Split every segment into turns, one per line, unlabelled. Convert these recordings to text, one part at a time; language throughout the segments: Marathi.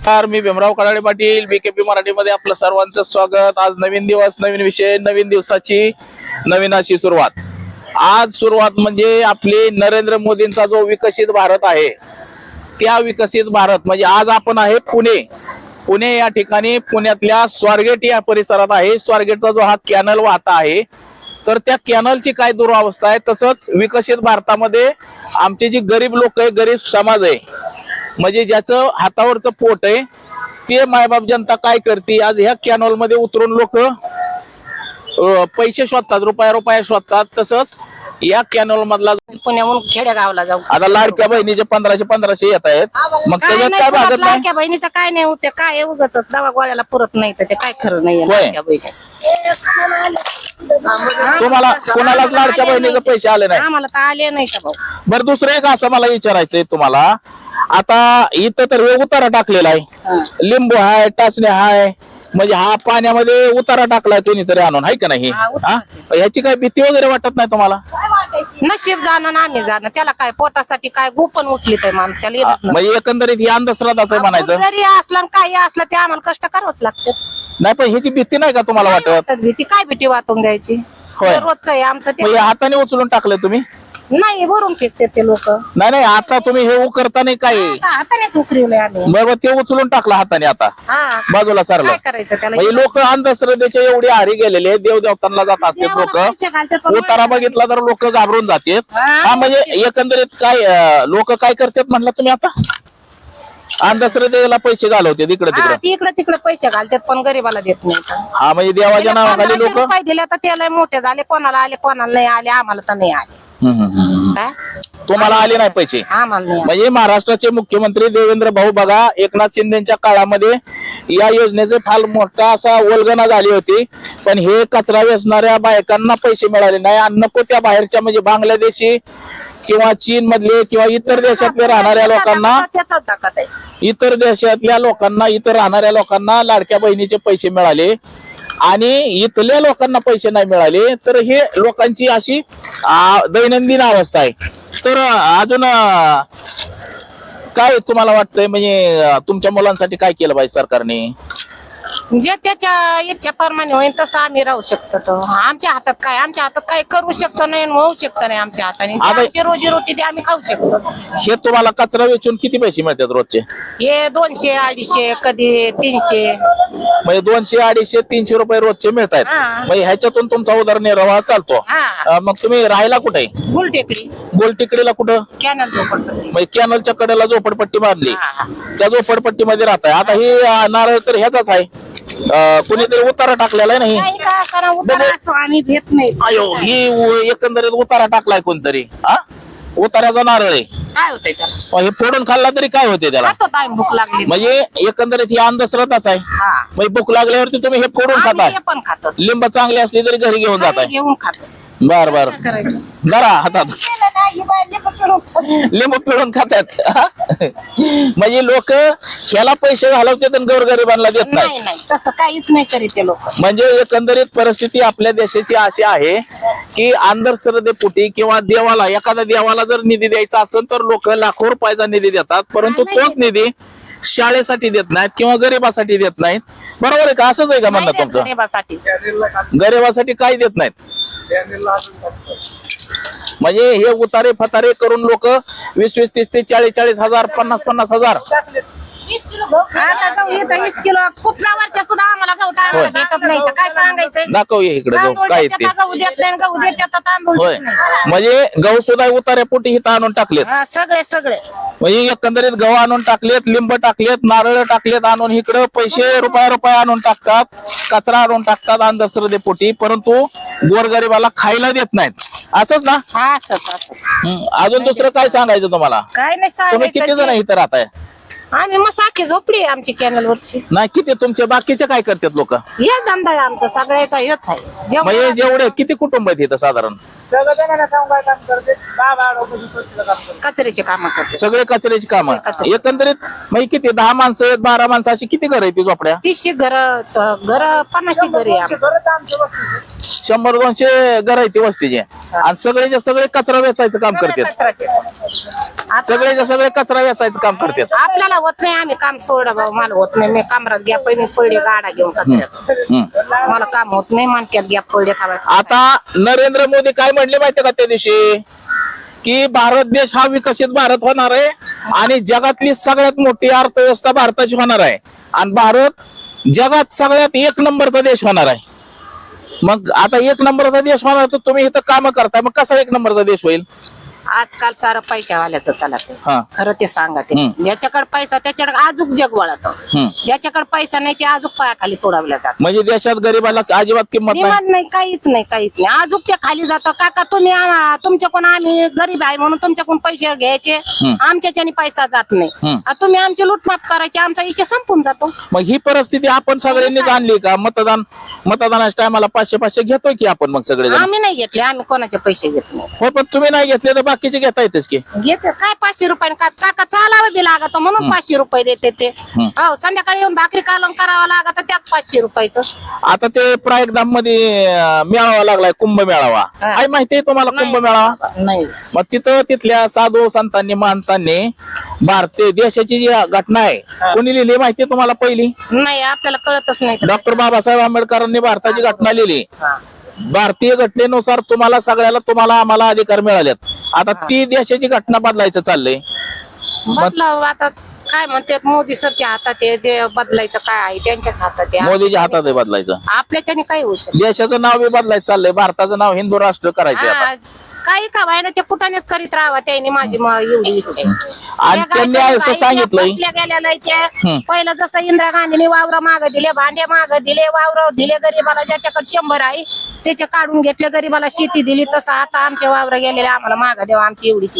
नमस्कार मी भीमराव कडाडे पाटील बीकेपी मराठीमध्ये आपलं सर्वांचं स्वागत. आज नवीन दिवस नवीन विषय नवीन दिवसाची नवीन अशी सुरुवात. आज सुरुवात म्हणजे आपली नरेंद्र मोदींचा जो विकसित भारत आहे त्या विकसित भारत. म्हणजे आज आपण आहे पुणे. पुणे या ठिकाणी पुण्यातल्या स्वारगेट या परिसरात आहे. स्वारगेटचा जो हा कॅनल वाहता आहे तर त्या कॅनलची काय दुरावस्था आहे तसंच विकसित भारतामध्ये आमचे जी गरीब लोक आहे गरीब समाज आहे म्हणजे ज्याचं हातावरचं पोट आहे ते मायबाप जनता काय करते? आज ह्या कॅनॉलमध्ये उतरून लोक पैसे शोधतात रुपया रुपया शोधतात. तसंच या कॅनॉल मधला
पुण्याहून खेडेगावला जाऊ.
आता लाडक्या बहिणीचे पंधराशे पंधराशे येत आहेत. मग त्याच्यात काय भागत नाही?
लाडक्या बहिणीचा काय नाही उपयोग? काय उगाच? दवा गोळ्याला पुरत नाही तर ते काय खरं नाही. लाडक्या बहिणीचं?
तुम्हाला कोणालाच लाडक्या बहिणीचे पैसे आले नाही.
आम्हाला तर आले नाही का भाऊ?
बरं दुसरं एक असं मला विचारायचंय तुम्हाला. आता इथं तर हे उतारा टाकलेला आहे. लिंबू हाय टाचणे हाय म्हणजे हा पाण्यामध्ये उतारा टाकलाय कोणीतरी आणून हाय का नाही?
हा,
ह्याची काय भीती वगैरे वाटत नाही तुम्हाला?
नशीब जाणं ना आम्ही जाणं. त्याला काय पोटासाठी काय गोपन उचलित आहे माणूस त्याला
हा,
येतच नाही.
म्हणजे एकंदरीत ही अंधश्रद्धाच आहे म्हणायचं.
जरी असलं आणि काही असलं ते आम्हाला कष्ट करावंच लागते.
नाही पण ह्याची भीती नाही का तुम्हाला वाटत?
भीती? काय भीती वाटून द्यायची?
होय.
रोजच आहे आमचं ते.
म्हणजे हाताने उचलून टाकलं तुम्ही?
नाही भरून फेकते ते लोक.
नाही नाही आता तुम्ही हे करता नाही काय
हातानेच उकरवलंय आम्ही.
बरोबर ते उचलून टाकलं हाताने आता.
हा.
बाजूला सरलं.
काय करायचं त्याला?
म्हणजे लोक अंधश्रद्धेच्या एवढी आरी गेलेले आहेत, देवदेवतांना जात असतात लोक.
देवाला पैसे घालतात पण
उतारा बघितला तर लोक घाबरून जातात.
हा.
हा म्हणजे एकंदरीत काय लोक काय करतात म्हणलं तुम्ही आता? अंधश्रद्धेला पैसे घालवते इकडे
हा,
तिकडे.
ती इकडे तिकडे पैसे घालतात पण गरीबाला देत नाही
हा म्हणजे देवाच्या नावाखाली लोक?
रुपये दिले तर त्याला मोठे झाले कोणाला आले कोणाला नाही आले आम्हाला तर नाही आले. काय
तुम्हाला आले नाही पैसे?
आम्हाला नाही आले.
म्हणजे महाराष्ट्राचे मुख्यमंत्री देवेंद्र भाऊ बघा एकनाथ शिंदेच्या काळामध्ये या योजनेचे फार मोठा असा वल्गना झाली होती. पण हे कचरा वेचणाऱ्या बायकांना पैसे मिळाले नाही. आणि नको त्या बाहेरच्या म्हणजे बांगलादेशी किंवा चीन मधले किंवा इतर देशातले राहणाऱ्या लोकांना
त्याचाच ताकद आहे.
इतर देशातल्या लोकांना इतर राहणाऱ्या लोकांना लाडक्या बहिणीचे पैसे मिळाले. आणि इथल्या लोकांना पैसे नाही मिळाले तर हे लोकांची अशी दैनंदिन अवस्था आहे. तर अजून काय तुम्हाला वाटतंय? म्हणजे तुमच्या मुलांसाठी काय केलं पाहिजे सरकारने?
जे त्याच्या इच्छा प्रमाणे होईल तसं आम्ही राहू शकतो तो. आमच्या हातात काय आमच्या हातात काय करू शकतो नाही आणि होऊ शकतो नाही आमच्या हाताने. जे
आता-
आमची रोजी रोटी ते आम्ही खाऊ शकतो.
हे तुम्हाला कचरा वेचून किती पैसे मिळतात रोजचे?
हे दोनशे अडीचशे कधी तीनशे.
म्हणजे दोनशे अडीचशे तीनशे रुपये रोजचे मिळत आहेत
हा.
म्हणजे ह्याच्यातून तुमचा उदरनिर्वाह चालतो.
हा.
अ, मग तुम्ही राहायला कुठे?
गुलटेकडी.
गोलटिकडीला कुठं?
कॅनल झोपडपट्टी.
म्हणजे कॅनलच्या कडेला झोपडपट्टी बांधली.
हा.
त्या झोपडपट्टीमध्ये राहताय. आता ही अ, नारळ तर ह्याचाच आहे. अ, कुणीतरी उतारा टाकलेला आहे नाही
आम्ही भेट
अयो ही एकंदरीत उतारा टाकलाय कोणतरी हा? उतार्याचा नारळ आहे.
काय होतंय त्याला?
अ, हे फोडून खाल्ला तरी काय होते त्याला?
खातो भूक लागली.
म्हणजे एकंदरीत ही अंधश्रद्धाच आहे.
हा.
म्हणजे भूक लागल्यावरती तुम्ही हे फोडून
आम्ही
खाताय.
हे पण खातो.
लिंब चांगली असली तरी घरी घेऊन जाताय.
घेऊन खातो.
बर बर.
करायचं?
हातात. लिंबू पिळून खातात. म्हणजे लोक ह्याला पैसे घालवतात आणि गोरगरिबांना देत नाही
नाही नाही तसं काहीच नाही करीत ते लोक.
म्हणजे एकंदरीत परिस्थिती आपल्या देशाची अशी आहे की अंधश्रद्धेपोटी किंवा देवाला एखाद्या देवाला जर निधी द्यायचा असेल तर लोक लाखो रुपयाचा निधी देतात परंतु तोच निधी शाळेसाठी देत नाहीत किंवा गरिबासाठी देत नाहीत. बरोबर आहे का? असंच आहे का म्हणणं तुमचं?
गरिबासाठी.
गरिबासाठी काही देत नाहीत. म्हणजे हे उतारे फतारे करून लोक वीस वीस तीस तीस चाळीस चाळीस हजार पन्नास पन्नास हजार. दाखव इकडे काय ते? होय. म्हणजे गहू सुद्धा उतार्या पोटी हिथं आणून टाकलेत.
हा, सगळे सगळे.
म्हणजे एकंदरीत गहू आणून टाकलेत लिंब टाकलेत नारळ टाकलेत आणून इकडं पैसे रुपया रुपया आणून टाकतात. कचरा आणून टाकतात अंधश्रद्धेपोटी परंतु गोरगरिबाला खायला देत नाहीत. असंच ना?
हा असंच. असंच
अजून दुसरं काय सांगायचं तुम्हाला?
काय नाही
तुम्ही किती जण
सांगायचं
इथं राहताय?
आम्ही मग साखी झोपडी आहे आमची कॅनल वरची.
नाही किती? तुमचे बाकीचे काय करतात लोक?
हे धंदा आहे आमचा सगळ्याचा हेच आहे.
म्हणजे जेवढे किती कुटुंब आहेत इथं साधारण?
कचऱ्याचे काम करते.
सगळे कचऱ्याची कामं.
कचरे.
एकंदरीत म्हणजे किती दहा माणसं आहेत बारा माणसं अशी किती घर आहेत ती झोपड्या?
तीसशे घर घर पन्नासशे घरी आहे आमची.
शंभर दोनशे घर आहे ती वस्तीचे. आणि सगळेच्या सगळे कचरा वेचायचं काम
सगळे
करतात.
कचराचे. आता
सगळेच्या सगळे कचरा वेचायचं काम करतात.
आपल्याला होत नाही आम्ही काम सोडलं भाऊ मला होत नाही. मी कामरात घ्या पहिले पडले गाडा घेऊन कचऱ्याचं.
हम्म.
मला काम होत नाही मानक्यात घ्या पडले खावा
आता नरेंद्र मोदी काय म्हणले माहितीये का त्या दिवशी? की भारत देश हा विकसित भारत होणार आहे आणि जगातली सगळ्यात मोठी अर्थव्यवस्था भारताची होणार आहे. आणि भारत जगात सगळ्यात एक नंबरचा देश होणार आहे. मग आता एक नंबरचा देश होणार तर तुम्ही इथं काम करताय मग कसा एक नंबरचा देश होईल?
आजकाल सारं पैशावाल्याचं चला ते.
हा.
खरं ते सांगा ते.
हम्म.
ज्याच्याकडे पैसा त्याच्याकडे आजूक जग वळत.
हम्म.
ज्याच्याकडे पैसा नाही ते आजूक पायाखाली तोडावल्या जात
म्हणजे देशात गरीबाला अजिबात किंमत नाही?
काहीच नाही काहीच नाही. आजूक ते खाली जातं. काका तुम्ही आम्हा- तुमच्याकडून आम्ही गरीब आहे म्हणून तुमच्याकडून पैसे घ्यायचे. आमच्याच्याने पैसा जात नाही.
हम्म.
आ, तुम्ही आमची लूटमाप करायची आमचा विषय संपून जातो.
मग ही परिस्थिती आपण सगळ्यांनीच आणली का? मतदान मतदानाच्या टायमाला पाचशे पाचशे घेतोय की आपण मग सगळे
आम्ही नाही घेतले आम्ही कोणाचे पैसे घेत नाही.
हो पण तुम्ही नाही घेतले तर बाकीचे घेता येतेच की?
घेते. काय पाचशे रुपये का काका चालावं बी लागत? म्हणून पाचशे रुपये देते ते. हो संध्याकाळी येऊन भाकरी कालवण करावं लागत त्याच पाचशे रुपयाचं.
आता ते प्रायगदाममध्ये अं, मेळावा लागलाय कुंभ मेळावा. काय माहितीये तुम्हाला कुंभ मेळावा
नाही.
मग तिथं तिथल्या साधू संतांनी महंतांनी भारतीय देशाची जी घटना आहे कोणी लिहिली माहितीये तुम्हाला पहिली?
नाही आपल्याला कळतच नाही. तर.
डॉक्टर बाबासाहेब आंबेडकरांनी भारताची घटना लिहिली. भारतीय घटनेनुसार तुम्हाला सगळ्याला तुम्हाला आम्हाला अधिकार मिळालेत. आता ती देशाची घटना बदलायचं चाललंय.
बदलावं आता काय म्हणतात मोदी सरच्या हातात आहे जे बदलायचं काय आहे त्यांच्याच हातात आहे.
मोदीच्या हातात आहे बदलायचं.
आपल्याच्याने काही होऊ शकत
देशाचं नाव बी बदलायचं चाललंय भारताचं नाव हिंदू राष्ट्र करायचे आता.
काही का व्हायना ते कुठानेच करीत राहावा त्यांनी माझी म- एवढी इच्छा आहे.
आणि
त्या
त्यांनी असं सांगितलंय
त्या
हम्म.
पहिलं जसं इंदिरा गांधीने वावर माग दिले भांडे माग दिले वावर दिले गरीबाला ज्याच्याकडे शंभर आहे त्याचे काढून घेतले गरीबाला शेती दिली तसं आता आमचे वावर गेलेले आम्हाला माग देवा आमची एवढीच.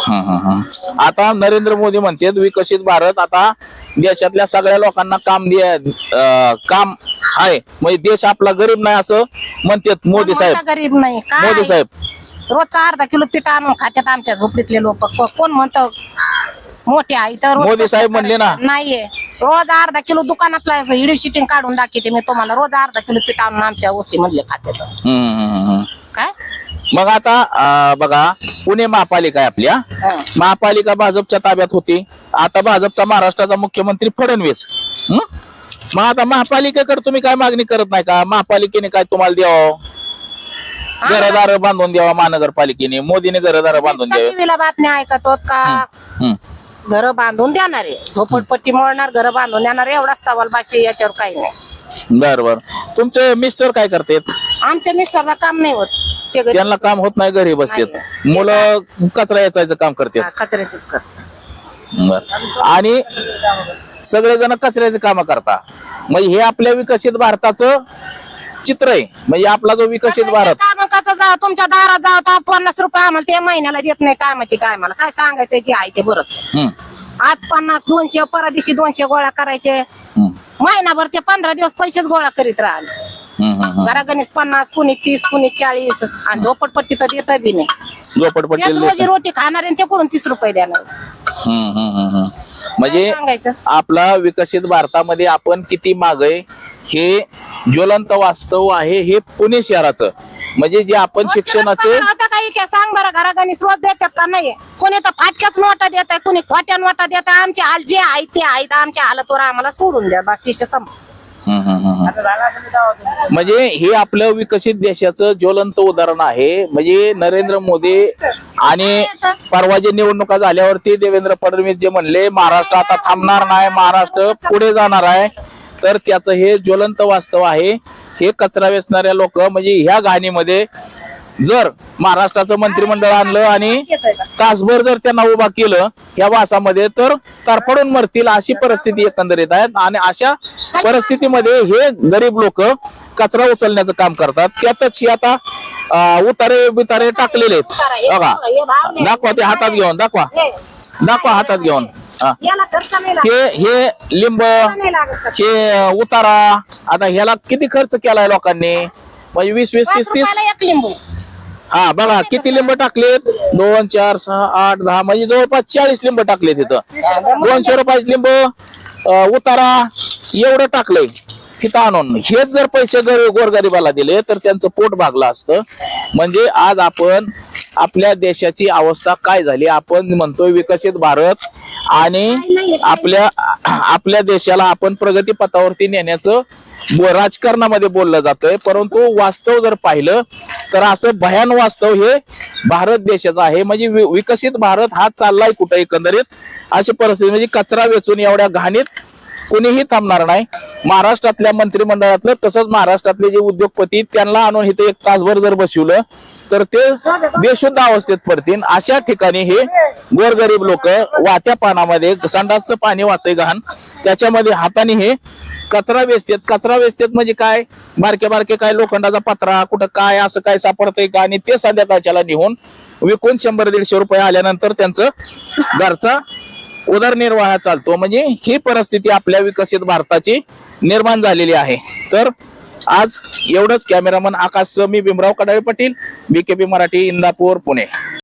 हं, हं, हं. आता नरेंद्र मोदी म्हणतात विकसित भारत आता देशातल्या सगळ्या लोकांना काम दे अं, काम आहे म्हणजे देश आपला गरीब नाही असं म्हणतात मोदी साहेब
मोठा गरीब नाही काय
मोदी साहेब
रोजचा अर्धा किलो पीठ आणून खात्यात आमच्या झोपडीतले लोक. कोण म्हणतं मोठे आहे तर रोज
मोदी साहेब म्हणले ना.
नाहीये. रोज अर्धा किलो दुकानातला हिडी शिटिंग काढून दाखवते मी तुम्हाला. रोज अर्धा किलो पीठ आणून आमच्या वस्ती मधले खात्यात. काय?
मग आता अं, बघा पुणे महापालिका आहे आपल्या
हं.
महापालिका भाजपच्या ताब्यात होती. आता भाजपचा महाराष्ट्राचा मुख्यमंत्री फडणवीस. हं? मग आता महापालिकेकडे तुम्ही काय मागणी करत नाही का? महापालिकेने काय तुम्हाला द्यावं? घरदार बांधून द्यावा महानगरपालिकेने मोदीने घरदार बांधून द्यावे.
टीव्हीला बातम्या ऐकतो का?
हं.
घर बांधून देणार आहे झोपडपट्टी मोडणार घर बांधून देणार एवढाच सवाल बाकी याच्यावर काही नाही.
बर बर. तुमचे मिस्टर काय करतात?
आमच्या मिस्टरला काम नाही होत ते घरी
त्यांना काम होत नाही घरी बसतात. मुलं कचरा याचायचं काम करतात.
कचऱ्याच करत
बर. आणि सगळेजण कचऱ्याचे काम करता. म्हणजे हे आपल्या विकसित भारताचं चित्र आहे. म्हणजे आपला जो विकसित भारत.
जा तुमच्या दारात जाऊ तर पन्नास रुपये आम्हाला ते महिन्याला देत नाही टायमाची टायमाला काय सांगायचं जे आहे ते बरंच. आज पन्नास दोनशे परा दिवशी दोनशे गोळा करायचे. महिनाभर ते पंधरा दिवस पैसेच गोळा करीत राहिले. घरागणीस पन्नास कुणी तीस कुणी चाळीस. आणि झोपडपट्टी तर देत बी नाही. तेच
झोपडपट्टी
रोजी रोटी खाणार आणि ते कडून तीस रुपये देणार.
म्हणजे
सांगायचं?
आपला विकसित भारतामध्ये आपण किती माग आहे हे ज्वलंत वास्तव आहे हे पुणे शहराचं. म्हणजे जे आपण शिक्षणाचे
आता काही काय सांग बरं घरागणीस रोज देतात का नाही कोणी तर फाटक्याच नोटा देत आहे कोणी खोट्या नोटा देत आहे आमचे हाल जे आहे ते आहेत आमच्या हालतवर आम्हाला सोडून द्या बस शिष्य संप.
म्हणजे हे आपलं विकसित देशाचं ज्वलंत उदाहरण आहे. म्हणजे नरेंद्र मोदी आणि परवा जे निवडणुका झाल्यावरती देवेंद्र फडणवीस जे म्हणले महाराष्ट्र आता थांबणार नाही महाराष्ट्र पुढे जाणार आहे. तर त्याचं हे ज्वलंत वास्तव आहे. हे कचरा वेचणाऱ्या लोक म्हणजे ह्या घाणीमध्ये जर महाराष्ट्राचं मंत्रिमंडळ आणलं आणि तासभर जर त्यांना उभा केलं या वासामध्ये तर तरफडून मरतील अशी परिस्थिती एकंदरीत आहे. आणि अशा परिस्थितीमध्ये हे गरीब लोक कचरा उचलण्याचं काम करतात. त्यातच ही आता उतारे बितारे टाकलेले आहेत. बघा. दाखवा ते हातात घेऊन दाखवा. दाखवा हातात घेऊन. हा. हे लिंब. हे उतारा आता ह्याला किती खर्च केलाय लोकांनी? म्हणजे वीस वीस तीस तीस? हा बघा किती लिंब टाकलेत? दोन चार सहा आठ दहा म्हणजे जवळपास चाळीस लिंब टाकले तिथं दोनशे रुपयाचे लिंब अं, उतारा एवढं टाकलंय. तिथं आणून. हेच जर पैसे गर- गोरगरिबाला दिले तर त्यांचं पोट भागलं असतं. म्हणजे आज आपण आपल्या देशाची अवस्था काय झाली? आपण म्हणतोय विकसित भारत आणि आपल्या आपल्या देशाला आपण प्रगती पथावरती नेण्याचं राजकारणामध्ये बोललं जातंय. परंतु वास्तव जर पाहिलं तर असं भयान वास्तव हे भारत देशाचं आहे. म्हणजे विकसित भारत हा चाललाय कुठं एकंदरीत? अशी परिस्थिती. म्हणजे कचरा वेचून एवढ्या घाणीत कुणीही थांबणार नाही. महाराष्ट्रातल्या मंत्रिमंडळातलं तसंच महाराष्ट्रातले जे उद्योगपती त्यांना आणून इथे एक तासभर जर बसवलं तर ते बेशुद्ध अवस्थेत पडतील. अशा ठिकाणी हे गोरगरीब लोक वात्या पानामध्ये संडासचं पाणी वाहतंय घाण त्याच्यामध्ये हाताने हे कचरा वेचतेत. कचरा वेचतेत म्हणजे काय? बारके बारके काय लोखंडाचा पत्रा कुठं काय असं काय सापडतंय का? आणि ते संध्याकाळच्याला निघून विकून शंभर दीडशे रुपये आल्यानंतर त्यांचं घरचा उदरनिर्वाह चालतो. म्हणजे ही परिस्थिती आपल्या विकसित भारताची निर्माण झालेली आहे. तर आज एवढंच. कॅमेरामन आकाश मी भीमराव कडाळे पाटील बीकेपी मराठी इंदापूर पुणे.